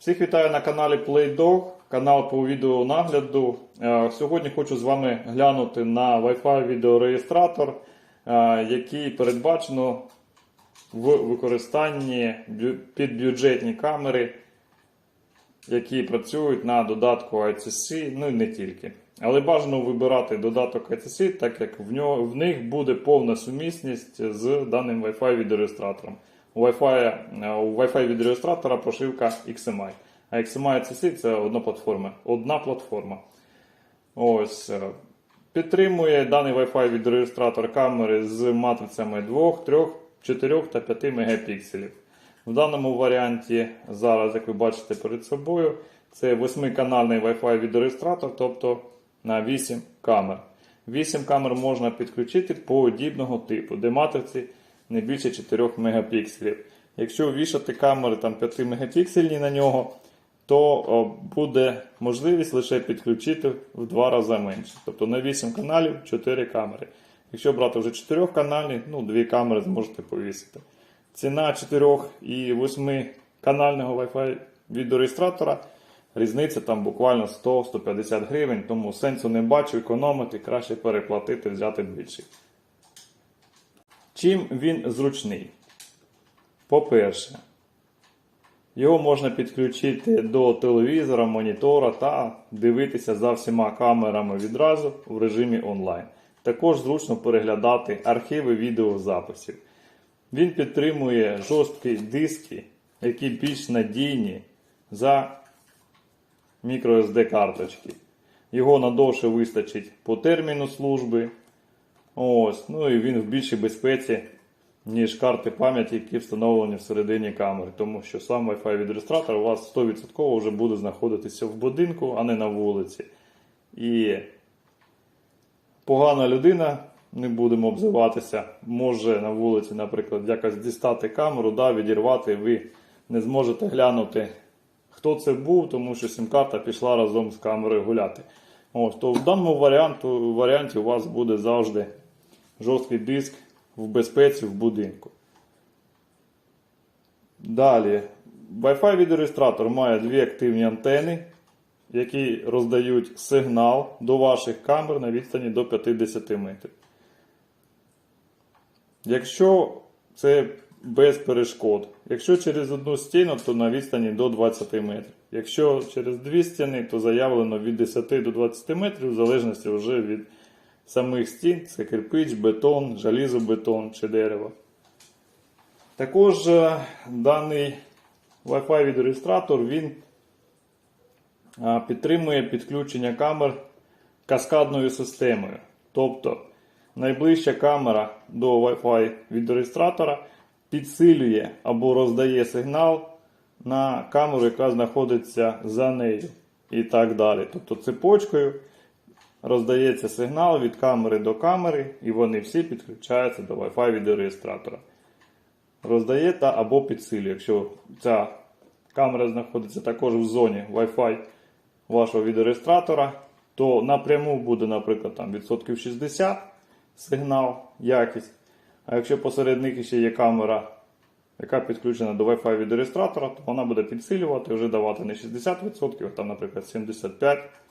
Всіх вітаю на каналі PlayDog, канал по відеонагляду. Е, Сьогодні хочу з вами глянути на Wi-Fi відеореєстратор, е, який передбачено в використанні бю- під бюджетні камери, які працюють на додатку ICC, ну і не тільки. Але бажано вибирати додаток ICC, так як в, нього, в них буде повна сумісність з даним Wi-Fi відеореєстратором. У Wi-Fi, е, у Wi-Fi відеореєстратора прошивка XMI. А XMI ICC це одна платформа. Одна платформа. Ось. е, Підтримує даний Wi-Fi відеореєстратор камери з матрицями 2, 3, 4 та 5 мегапікселів. В даному варіанті, зараз, як ви бачите перед собою, це 8-канальний Wi-Fi відеореєстратор, тобто на 8 камер. 8 камер можна підключити подібного типу, де матриці не більше 4 мегапікселів. Якщо вішати камери там 5 мегапіксельні на нього, то буде можливість лише підключити в два рази менше. Тобто на 8 каналів 4 камери. Якщо брати вже 4 канальні, ну 2 камери зможете повісити. Ціна 4 і 8 канального Wi-Fi відеореєстратора різниця там буквально 100-150 гривень, тому сенсу не бачу економити, краще переплатити, взяти більший. Чим він зручний? По-перше, його можна підключити до телевізора, монітора та дивитися за всіма камерами відразу в режимі онлайн. Також зручно переглядати архіви відеозаписів. Він підтримує жорсткі диски, які більш надійні за microSD карточки. Його надовше вистачить по терміну служби. Ось, ну і він в більшій безпеці, ніж карти пам'яті, які встановлені всередині камери. Тому що сам Wi-Fi відреєстратор у вас 100% вже буде знаходитися в будинку, а не на вулиці. І погана людина, не будемо обзиватися, може на вулиці, наприклад, якось дістати камеру, да, відірвати, ви не зможете глянути, хто це був, тому що сім-карта пішла разом з камерою гуляти. Ось, то в даному варіанту, варіанті у вас буде завжди жорсткий диск в безпеці в будинку. Далі, Wi-Fi відеореєстратор має дві активні антени, які роздають сигнал до ваших камер на відстані до 50 метрів. Якщо це без перешкод, якщо через одну стіну, то на відстані до 20 метрів. Якщо через дві стіни, то заявлено від 10 до 20 метрів, в залежності вже від самих стін, це кирпич, бетон, залізобетон чи дерево. Також е, даний Wi-Fi відеореєстратор він підтримує підключення камер каскадною системою. Тобто найближча камера до Wi-Fi відеореєстратора підсилює або роздає сигнал на камеру, яка знаходиться за нею. І так далі. Тобто цепочкою роздається сигнал від камери до камери, і вони всі підключаються до Wi-Fi відеореєстратора. Роздає та або підсилює. Якщо ця камера знаходиться також в зоні Wi-Fi вашого відеореєстратора, то напряму буде, наприклад, там відсотків 60 сигнал, якість. А якщо посередник ще є камера, яка підключена до Wi-Fi відеореєстратора, то вона буде підсилювати, вже давати не 60%, а там, наприклад, 75% і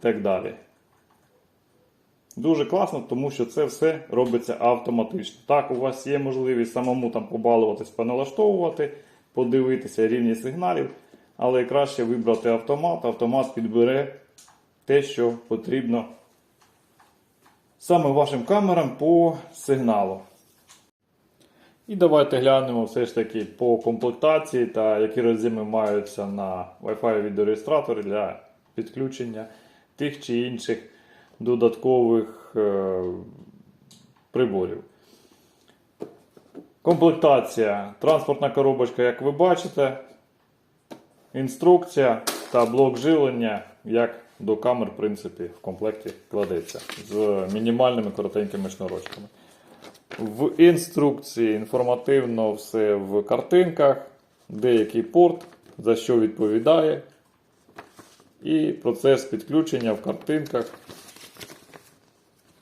так далі. Дуже класно, тому що це все робиться автоматично. Так, у вас є можливість самому там побалуватись, поналаштовувати, подивитися рівні сигналів, але краще вибрати автомат. Автомат підбере те, що потрібно саме вашим камерам по сигналу. І давайте глянемо все ж таки по комплектації та які роз'єми маються на Wi-Fi відеореєстраторі для підключення тих чи інших додаткових е, приборів. Комплектація. Транспортна коробочка, як ви бачите, інструкція та блок живлення, як до камер, в принципі, в комплекті кладеться з мінімальними коротенькими шнурочками. В інструкції інформативно все в картинках, деякий порт, за що відповідає. І процес підключення в картинках.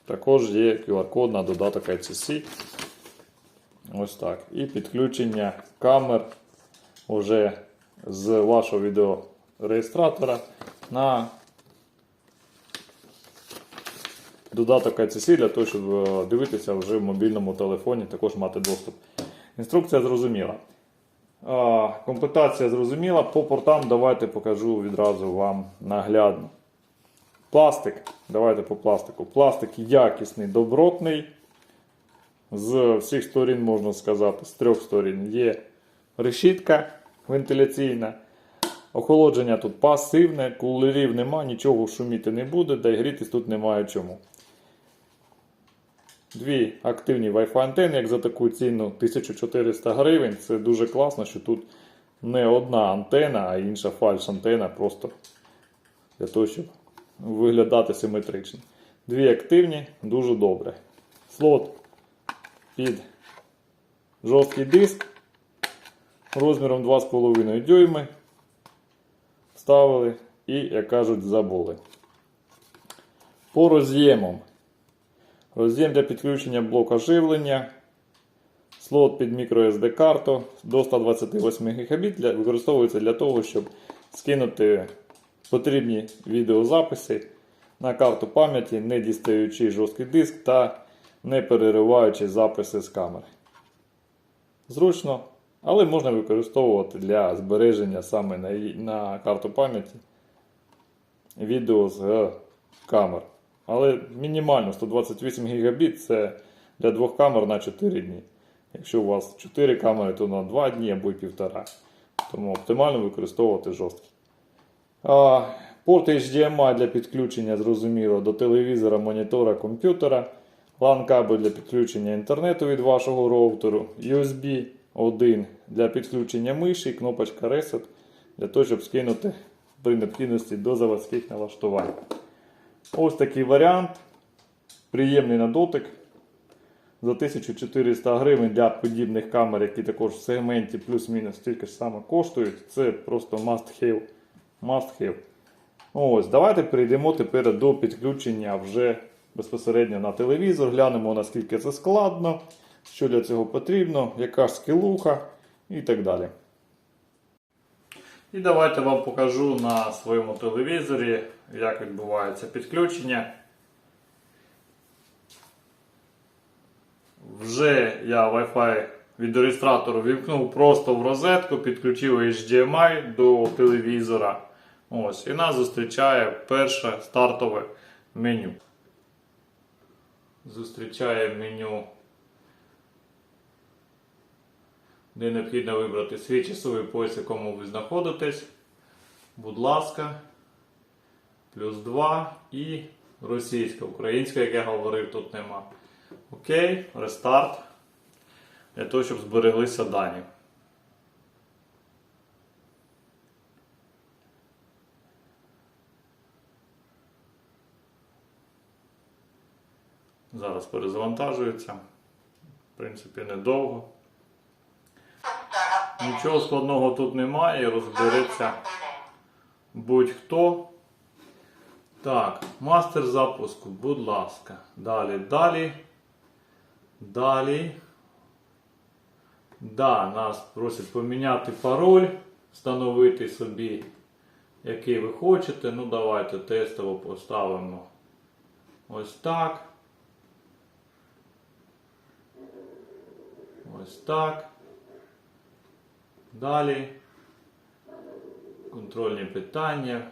Також є QR-код на додаток ICC. Ось так. І підключення камер уже з вашого відеореєстратора на додаток ICC для того, щоб е, дивитися вже в мобільному телефоні, також мати доступ. Інструкція зрозуміла. Комплектація зрозуміла. По портам давайте покажу відразу вам наглядно. Пластик. Давайте по пластику. Пластик якісний, добротний. З всіх сторін, можна сказати, з трьох сторін є решітка вентиляційна. Охолодження тут пасивне, кулерів нема, нічого шуміти не буде, да й грітись тут немає чому. Дві активні Wi-Fi антени, як за таку ціну 1400 гривень. Це дуже класно, що тут не одна антена, а інша фальш-антена, просто для того, щоб виглядати симетрично. Дві активні, дуже добре. Слот під жорсткий диск розміром 2,5 дюйми. Вставили і, як кажуть, забули. По роз'ємам. Роз'єм для підключення блока живлення. Слот під microSD карту до 128 ГБ для, використовується для того, щоб скинути потрібні відеозаписи на карту пам'яті, не дістаючи жорсткий диск та не перериваючи записи з камери. Зручно, але можна використовувати для збереження саме на, на карту пам'яті відео з е, камер. Але мінімально 128 ГБ це для двох камер на 4 дні. Якщо у вас 4 камери, то на 2 дні або й півтора. Тому оптимально використовувати жорсткий. А, Порт HDMI для підключення, зрозуміло, до телевізора, монітора, комп'ютера. LAN кабель для підключення інтернету від вашого роутеру. USB 1 для підключення миші, кнопочка Reset для того, щоб скинути при необхідності до заводських налаштувань. Ось такий варіант. Приємний на дотик. За 1400 гривень для подібних камер, які також в сегменті плюс-мінус стільки ж саме коштують. Це просто must have. Must have. Ось, давайте перейдемо тепер до підключення вже безпосередньо на телевізор. Глянемо, наскільки це складно, що для цього потрібно, яка ж скілуха і так далі. І давайте вам покажу на своєму телевізорі, як відбувається підключення. Вже я Wi-Fi від реєстратору вімкнув просто в розетку, підключив HDMI до телевізора. Ось, і нас зустрічає перше стартове меню. Зустрічає меню, де необхідно вибрати свій часовий пояс, якому ви знаходитесь. Будь ласка, плюс 2 і російська. Українська, як я говорив, тут нема. Окей, рестарт. Для того, щоб збереглися дані. Зараз перезавантажується. В принципі, недовго. Нічого складного тут немає, розбереться будь-хто. Так, мастер запуску, будь ласка. Далі, далі. Далі. Да, нас просять поміняти пароль, встановити собі, який ви хочете. Ну, давайте тестово поставимо ось так. Ось так. Далі. Контрольні питання.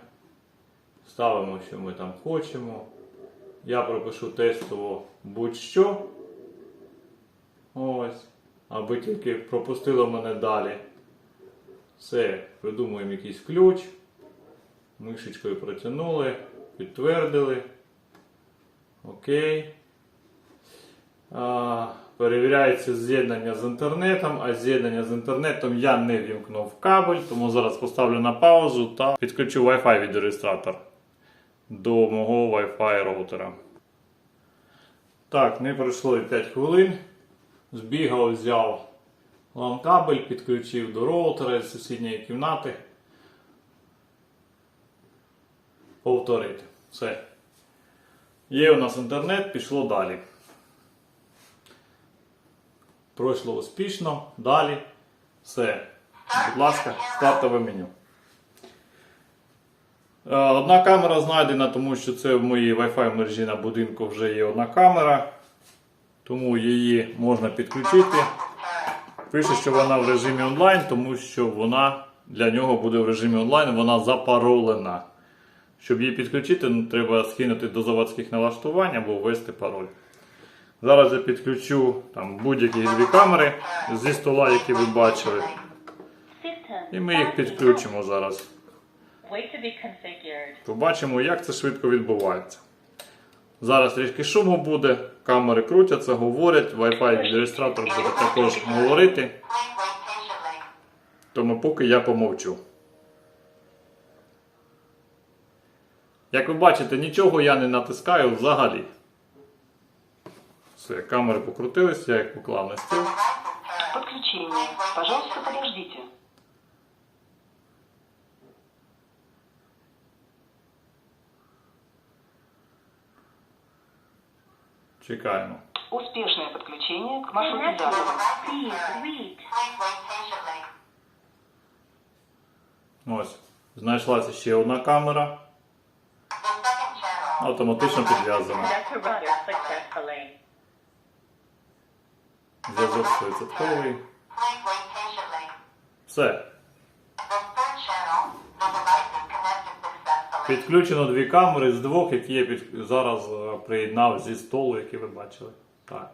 Ставимо, що ми там хочемо. Я пропишу тестово будь-що. Ось. Аби тільки пропустило мене далі. Все, придумуємо якийсь ключ. Мишечкою протягнули, підтвердили. Окей. А, перевіряється з'єднання з інтернетом, а з'єднання з інтернетом я не вімкнув кабель, тому зараз поставлю на паузу та підключу Wi-Fi від реєстратора до мого Wi-Fi роутера. Так, не пройшло і 5 хвилин. Збігав, взяв LAN кабель, підключив до роутера з сусідньої кімнати. Повторити. Все. Є у нас інтернет, пішло далі. Пройшло успішно, далі. Все. Будь ласка, стартове меню. Е, Одна камера знайдена, тому що це в моїй Wi-Fi мережі на будинку вже є одна камера, тому її можна підключити. Пише, що вона в режимі онлайн, тому що вона для нього буде в режимі онлайн, вона запаролена. Щоб її підключити, ну, треба скинути до заводських налаштувань або ввести пароль. Зараз я підключу там, будь-які дві камери зі стола, які ви бачили. І ми їх підключимо зараз. Побачимо, як це швидко відбувається. Зараз трішки шуму буде, камери крутяться, говорять, Wi-Fi відреєстратор буде також говорити. Тому поки я помовчу. Як ви бачите, нічого я не натискаю взагалі. Все, камери покрутились, я їх поклав на стіл. Подключение. Пожалуйста, подождите. Чекаємо. Успешное подключение к маршрутизатору. Ось. Знайшлася ще одна камера. Автоматично підв'язана. Зв'язок 100%. Все. Підключено дві камери з двох, які я під... зараз е, приєднав зі столу, який ви бачили. Так.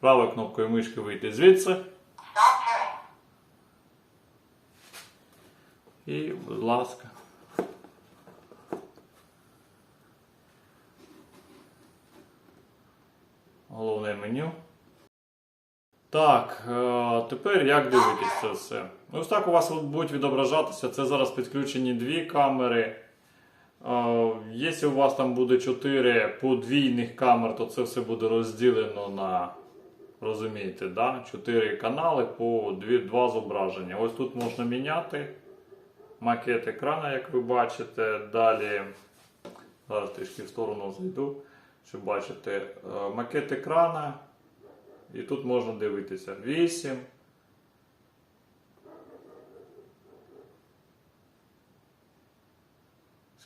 Правою кнопкою мишки вийти звідси. І, будь ласка. Головне меню. Так, е, тепер як дивитись це все? Ось так у вас будуть відображатися. Це зараз підключені дві камери. Якщо у вас там буде 4 подвійних камер, то це все буде розділено на, розумієте, да? 4 канали по 2, 2 зображення. Ось тут можна міняти макет екрана, як ви бачите. Далі, зараз трішки в сторону зайду, щоб бачити е, макет екрана. І тут можна дивитися 8.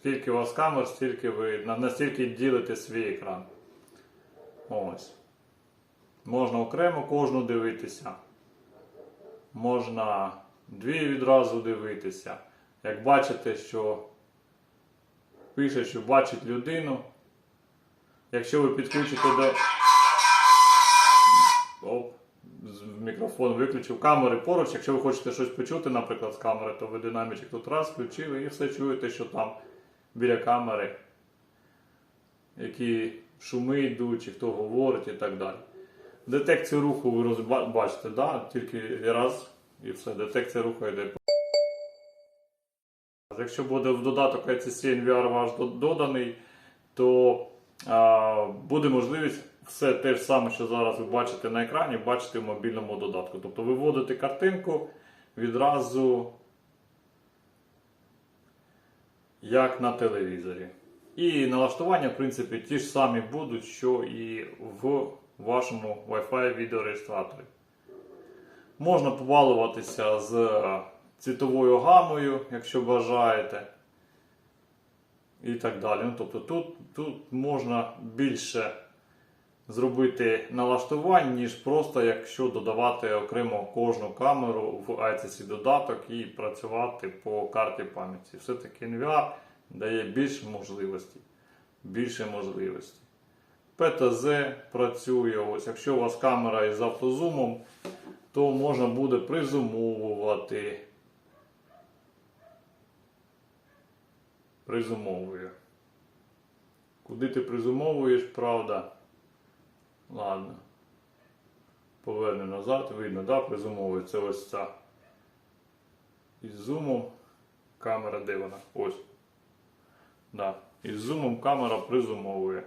Скільки у вас камер, стільки ви настільки ділите свій екран. Ось. Можна окремо кожну дивитися. Можна дві відразу дивитися. Як бачите, що пише, що бачить людину. Якщо ви підключите до. Оп, мікрофон виключив. Камери поруч. Якщо ви хочете щось почути, наприклад, з камери, то ви динамічок тут раз включили і все чуєте, що там біля камери, які шуми йдуть, чи хто говорить і так далі. Детекцію руху ви розба- бачите, да? тільки раз і все. Детекція руху йде. Якщо буде в додаток ICC NVR ваш доданий, то а, буде можливість все те ж саме, що зараз ви бачите на екрані, бачити в мобільному додатку. Тобто ви вводите картинку відразу як на телевізорі. І налаштування, в принципі, ті ж самі будуть, що і в вашому Wi-Fi відеореєстраторі. Можна побалуватися з е, цвітовою гамою, якщо бажаєте. І так далі. Ну, тобто тут, тут можна більше зробити налаштувань, ніж просто якщо додавати окремо кожну камеру в ICC додаток і працювати по карті пам'яті. Все-таки NVR дає більше можливостей. Більше можливостей. PTZ працює. Ось, якщо у вас камера із автозумом, то можна буде призумовувати. Призумовує. Куди ти призумовуєш, правда? Ладно. Повернемо назад, видно, да, призумовує. Це ось ця. Із зумом камера де вона? Ось. Да. Із зумом камера призумовує.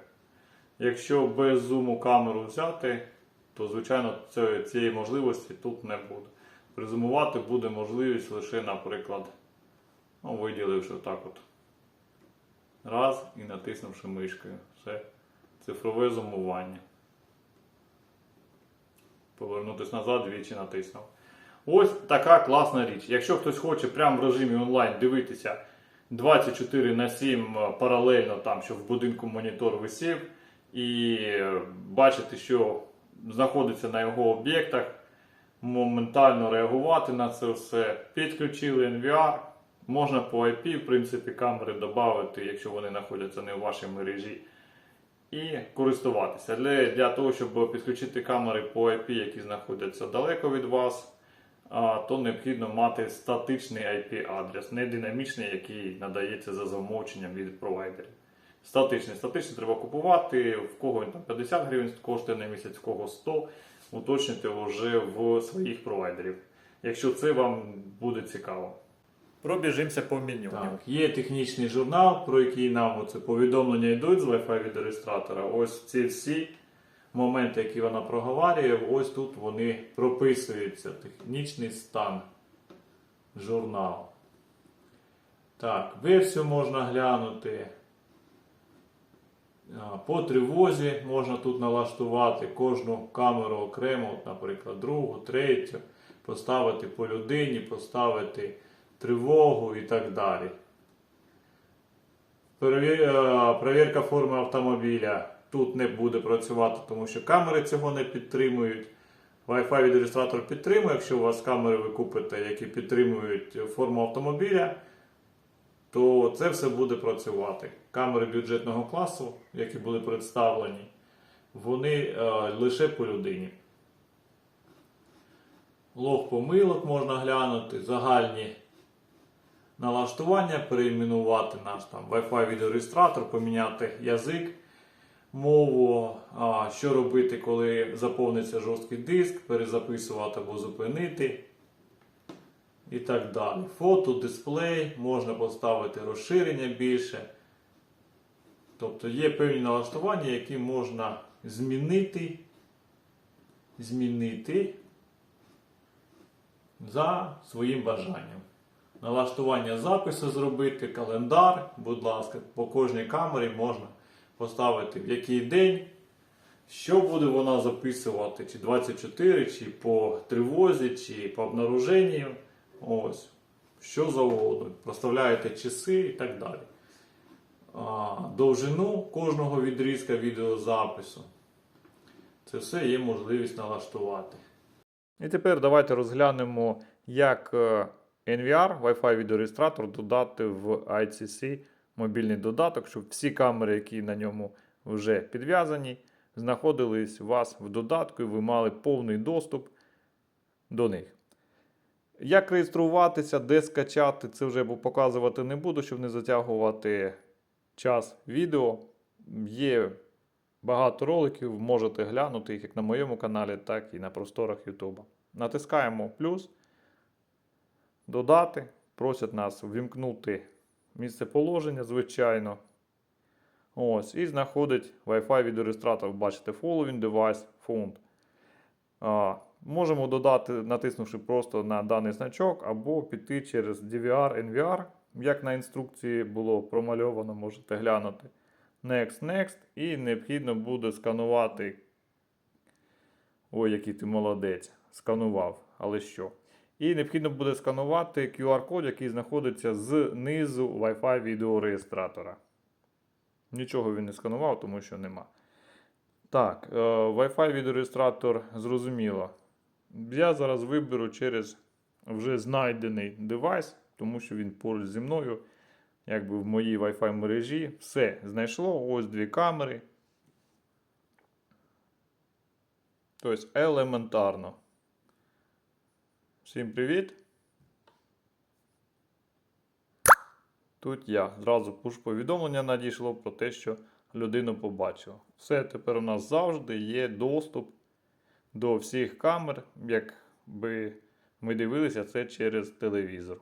Якщо без зуму камеру взяти, то звичайно цієї, можливості тут не буде. Призумувати буде можливість лише, наприклад, ну, виділивши отак от. Раз і натиснувши мишкою. Все. Цифрове зумування. Повернутися назад двічі натиснув. Ось така класна річ. Якщо хтось хоче прямо в режимі онлайн дивитися 24 на 7 е, паралельно, там, щоб в будинку монітор висів, і е, бачити, що знаходиться на його об'єктах, моментально реагувати на це все. Підключили NVR, можна по IP, в принципі, камери додати, якщо вони знаходяться не у вашій мережі і користуватися. Для, для того, щоб підключити камери по IP, які знаходяться далеко від вас, то необхідно мати статичний IP-адрес, не динамічний, який надається за замовченням від провайдерів. Статичний. Статичний треба купувати, в кого він там 50 гривень коштує на місяць, в кого 100, уточнити вже в своїх провайдерів, якщо це вам буде цікаво. Пробіжимося по меню. Так, є технічний журнал, про який нам оце повідомлення йдуть з Wi-Fi від реєстратора. Ось ці всі моменти, які вона проговорює, ось тут вони прописуються. Технічний стан. Журнал. Так, версію можна глянути. По тривозі можна тут налаштувати кожну камеру окремо, наприклад, другу, третю, поставити по людині, поставити тривогу і так далі. Е, Перевірка форми автомобіля тут не буде працювати, тому що камери цього не підтримують. Wi-Fi від реєстратора підтримує, якщо у вас камери ви купите, які підтримують форму автомобіля, то це все буде працювати. Камери бюджетного класу, які були представлені, вони е, лише по людині. Лог помилок можна глянути, загальні налаштування, переіменувати наш там Wi-Fi відеореєстратор, поміняти язик, мову, що робити, коли заповниться жорсткий диск, перезаписувати або зупинити. І так далі. Фото, дисплей, можна поставити розширення більше. Тобто є певні налаштування, які можна змінити, змінити за своїм бажанням. Налаштування запису зробити, календар, будь ласка, по кожній камері можна поставити в який день, що буде вона записувати, чи 24, чи по тривозі, чи по обнаруженню. Ось, що завгодно. Проставляєте часи і так далі. А, довжину кожного відрізка відеозапису. Це все є можливість налаштувати. І тепер давайте розглянемо, як е, NVR, Wi-Fi відеореєстратор додати в ICC мобільний додаток, щоб всі камери, які на ньому вже підв'язані, знаходились у вас в додатку і ви мали повний доступ до них. Як реєструватися, де скачати, це вже показувати не буду, щоб не затягувати час відео. Є багато роликів, можете глянути їх як на моєму каналі, так і на просторах YouTube. Натискаємо плюс, додати. Просять нас ввімкнути місцеположення, звичайно. Ось, і знаходить Wi-Fi відеореєстратор. Бачите, following device found. А, можемо додати, натиснувши просто на даний значок, або піти через DVR, NVR, як на інструкції було промальовано, можете глянути. Next, next, і необхідно буде сканувати. Ой, який ти молодець. Сканував, але що? І необхідно буде сканувати QR-код, який знаходиться знизу Wi-Fi відеореєстратора. Нічого він не сканував, тому що нема. Так, е, Wi-Fi відеореєстратор зрозуміло. Я зараз виберу через вже знайдений девайс, тому що він поруч зі мною, якби в моїй Wi-Fi мережі. Все знайшло. Ось дві камери. Тобто елементарно. Всім привіт. Тут я зразу пуш-повідомлення надійшло про те, що людину побачила. Все, тепер у нас завжди є доступ до всіх камер, якби ми дивилися це через телевізор.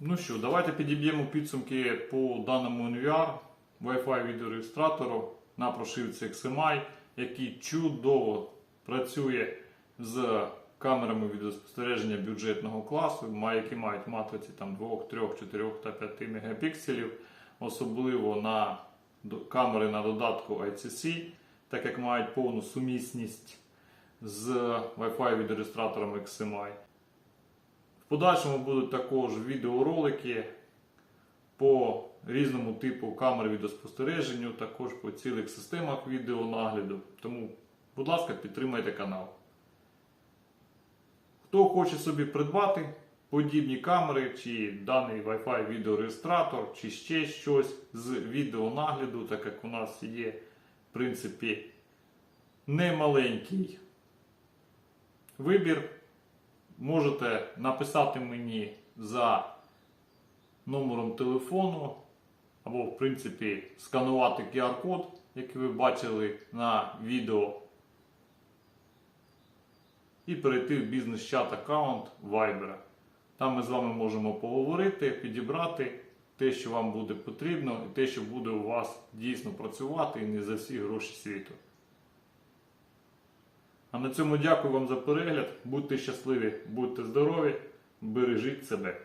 Ну що, давайте підіб'ємо підсумки по даному NVR Wi-Fi відеореєстратору на прошивці XMI, який чудово працює з камерами відеоспостереження бюджетного класу, які мають матриці там 2, 3, 4 та 5 мегапікселів, особливо на камери на додатку ICC, так як мають повну сумісність з Wi-Fi відеореєстратором XMI. В подальшому будуть також відеоролики по різному типу камер відеоспостереження, також по цілих системах відеонагляду. Тому, будь ласка, підтримайте канал. Хто хоче собі придбати подібні камери, чи даний Wi-Fi відеореєстратор, чи ще щось з відеонагляду, так як у нас є, в принципі, немаленький вибір, можете написати мені за номером телефону, або, в принципі, сканувати QR-код, який ви бачили на відео і перейти в бізнес-чат аккаунт Viber. Там ми з вами можемо поговорити, підібрати те, що вам буде потрібно, і те, що буде у вас дійсно працювати і не за всі гроші світу. А на цьому дякую вам за перегляд. Будьте щасливі, будьте здорові, бережіть себе.